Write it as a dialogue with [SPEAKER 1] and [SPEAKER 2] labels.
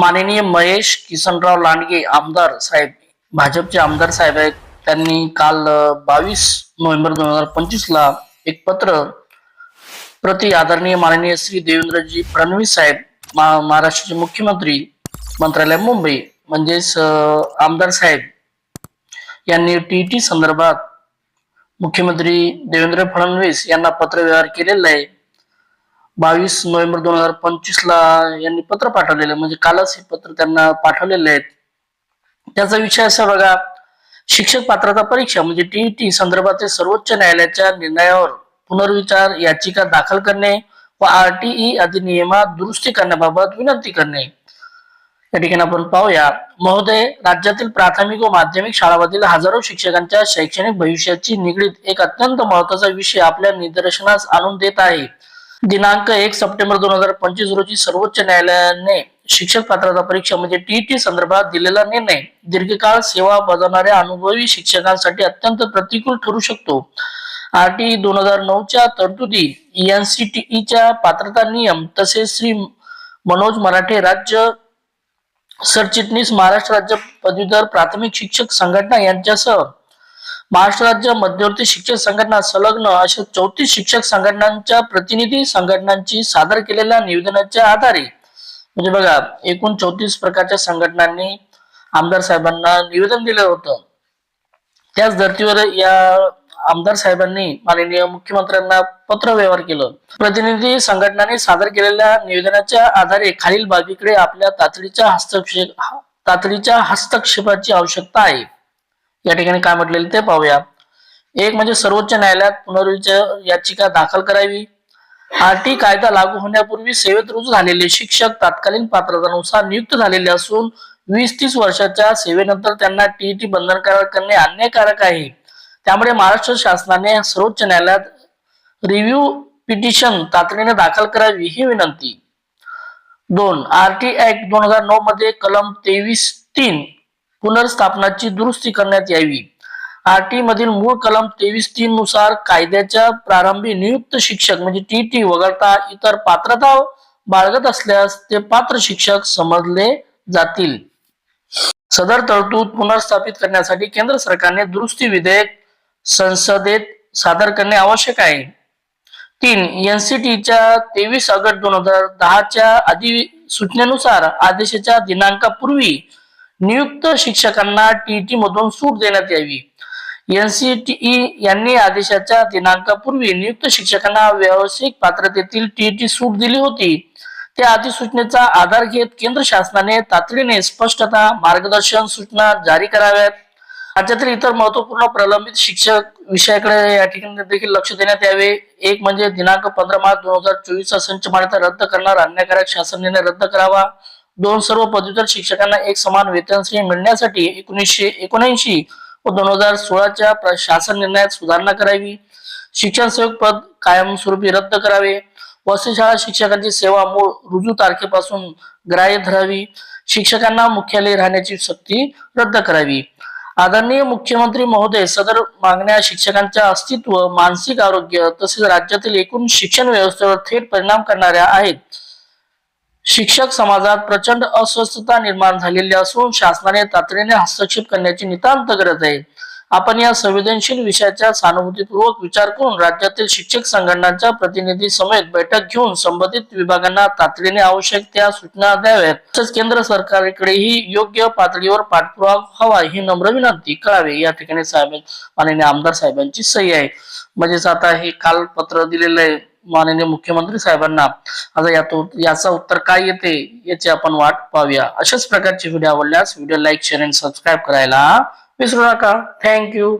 [SPEAKER 1] माननीय महेश किसनराव लांडगे आमदार साहेब भाजपचे आमदार साहेब आहेत. त्यांनी काल बावीस नोव्हेंबर दोन हजार पंचवीस ला एक पत्र प्रति आदरणीय माननीय श्री देवेंद्रजी फडणवीस साहेब मा- महाराष्ट्राचे मुख्यमंत्री मंत्रालय मुंबई म्हणजेच आमदार साहेब यांनी टी टी संदर्भात मुख्यमंत्री देवेंद्र फडणवीस यांना पत्र व्यवहार केलेला आहे. बावीस नोव्हेंबर दोन हजार पंचवीस ला यांनी पत्र पाठवलेलं म्हणजे कालच हे पत्र त्यांना पाठवलेले आहेत त्याचा विषय असा बघा शिक्षक पात्रता परीक्षा म्हणजे टीईटी संदर्भातील सर्वोच्च न्यायालयाच्या निर्णयावर पुनर्विचार याचिका दाखल करणे व आरटीई अधिनियमात दुरुस्ती करण्याबाबत विनंती करणे. या ठिकाणी आपण पाहूया. महोदय राज्यातील प्राथमिक व माध्यमिक शाळांमधील हजारो शिक्षकांच्या शैक्षणिक भविष्याची निगडीत एक अत्यंत महत्त्वाचा विषय आपल्या निदर्शनास आणून देत आहे. दिनांक एक सप्टेंबर दोन हजार पंचवीस रोजी सर्वोच्च न्यायालयाने शिक्षक पात्रता परीक्षा म्हणजे टीईटी संदर्भात दिलेला निर्णय दीर्घकाळ सेवा बजावणाऱ्या अनुभवी शिक्षकांसाठी अत्यंत प्रतिकूल ठरू शकतो. आरटीई दोन हजार नऊच्या तरतुदी एनसीटीईच्या पात्रता नियम तसेच श्री मनोज मराठे राज्य सरचिटणीस महाराष्ट्र राज्य पदवीधर प्राथमिक शिक्षक संघटना यांच्यासह महाराष्ट्र राज्य मध्यवर्ती शिक्षक संघटना संलग्न अशा चौतीस शिक्षक संघटनांच्या प्रतिनिधी संघटनांची सादर केलेल्या निवेदनाच्या आधारे म्हणजे बघा एकूण चौतीस प्रकारच्या संघटनांनी आमदार साहेबांना निवेदन दिलं होतं. त्याच धर्तीवर या आमदार साहेबांनी माननीय मुख्यमंत्र्यांना पत्र व्यवहार केलं. प्रतिनिधी संघटनांनी सादर केलेल्या निवेदनाच्या आधारे खालील बाबीकडे आपल्या तातडीच्या हस्तक्षेप तातडीच्या हस्तक्षेपाची आवश्यकता आहे. या ठिकाणी काय म्हटलेले ते पाहूया. एक म्हणजे सर्वोच्च न्यायालयात पुनर्विचार याचिका दाखल करावी. आरटी कायदा लागू होण्यापूर्वी सेवेत रुजू झालेले शिक्षक तात्कालीन पात्रतेनुसार नियुक्त झालेले असून वीस तीस वर्षाच्या सेवेनंतर त्यांना टीईटी बंधनकारक करणे अन्यायकारक आहे. त्यामुळे महाराष्ट्र शासनाने सर्वोच्च न्यायालयात रिव्ह्यू पिटिशन तातडीने दाखल करावी ही विनंती. दोन आरटी ऍक्ट दोन हजार नऊ मध्ये कलम तेवीस तीन पुनर्स्थापनाची दुरुस्ती करण्यात यावी. आरटी मधील मूळ कलम तेवीस तीन नुसार कायद्याच्या प्रारंभी नियुक्त शिक्षक म्हणजे टी टी वगळता इतर पात्रता बाळगत असल्यास ते पात्र शिक्षक समजले जातील. सदर तरतूद पुनर्स्थापित करण्यासाठी केंद्र सरकारने दुरुस्ती विधेयक संसदेत सादर करणे आवश्यक आहे. तीन एनसीटीच्या तेवीस ऑगस्ट दोन हजार दहाच्या अधिसूचनेनुसार आदेशाच्या दिनांकापूर्वी नियुक्त शिक्षकांना टीईटी मधून सूट देण्यात यावी. एनसीटीई यांनी आदेशाच्या दिनांकापूर्वी नियुक्त शिक्षकांना व्यावसायिक पात्रतेतील टीईटी सूट दिली होती. त्या अधिसूचनेचा आधार घेत केंद्र शासनाने तातडीने स्पष्टता मार्गदर्शन सूचना जारी कराव्यात. राज्यातील इतर महत्त्वपूर्ण प्रलंबित शिक्षक विषयाकडे या ठिकाणी देखील लक्ष देण्यात यावे. एक म्हणजे दिनांक पंधरा मार्च दोन हजार चोवीसचा संच मान्यता रद्द करणार अन्यायकारक शासन निर्णय रद्द करावा. दोन सर्व पदव्युत्तर शिक्षकांना एक समान वेतन श्रेणी मिळण्यासाठी एकोणीसशे एकोणऐंशी व दोन हजार सोळाच्या शासन निर्णयात सुधारणा करावी. शिक्षण सेवक पद कायमस्वरूपी रद्द करावे. वसतिशाळा शिक्षकांची सेवा मूळ रुजू तारखेपासून ग्राह्य धरावी. शिक्षकांना मुख्यालय राहण्याची सक्ती रद्द करावी. आदरणीय मुख्यमंत्री महोदय सदर मागण्या शिक्षकांच्या अस्तित्व मानसिक आरोग्य तसेच राज्यातील एकूण शिक्षण व्यवस्थेवर थेट परिणाम करणाऱ्या आहेत. शिक्षक समाजात प्रचंड अस्वस्थता निर्माण झालेली असून शासनाने तातडीने हस्तक्षेप करण्याची नितांत गरज आहे. आपण या संवेदनशील विषयाचा सहानुभूतीपूर्वक विचार करून राज्यातील शिक्षक संघटनांच्या प्रतिनिधी समेत बैठक घेऊन संबंधित विभागांना तातडीने आवश्यक त्या सूचना द्याव्यात. तसेच केंद्र सरकारकडेही योग्य पातळीवर पाठपुरावा हवा ही नम्र विनंती करावी. या ठिकाणी साहेब माननीय आमदार साहेबांची सही आहे. म्हणजेच आता हे काल पत्र दिलेलं आहे. माननीय मुख्यमंत्री साहेबांना. आता यातो याचा उत्तर काय येते याची आपण वाट पाहूया. अशाच प्रकारचे व्हिडिओ आवडल्यास व्हिडिओ लाईक शेअर आणि सबस्क्राईब करायला विसरू नका. थँक्यू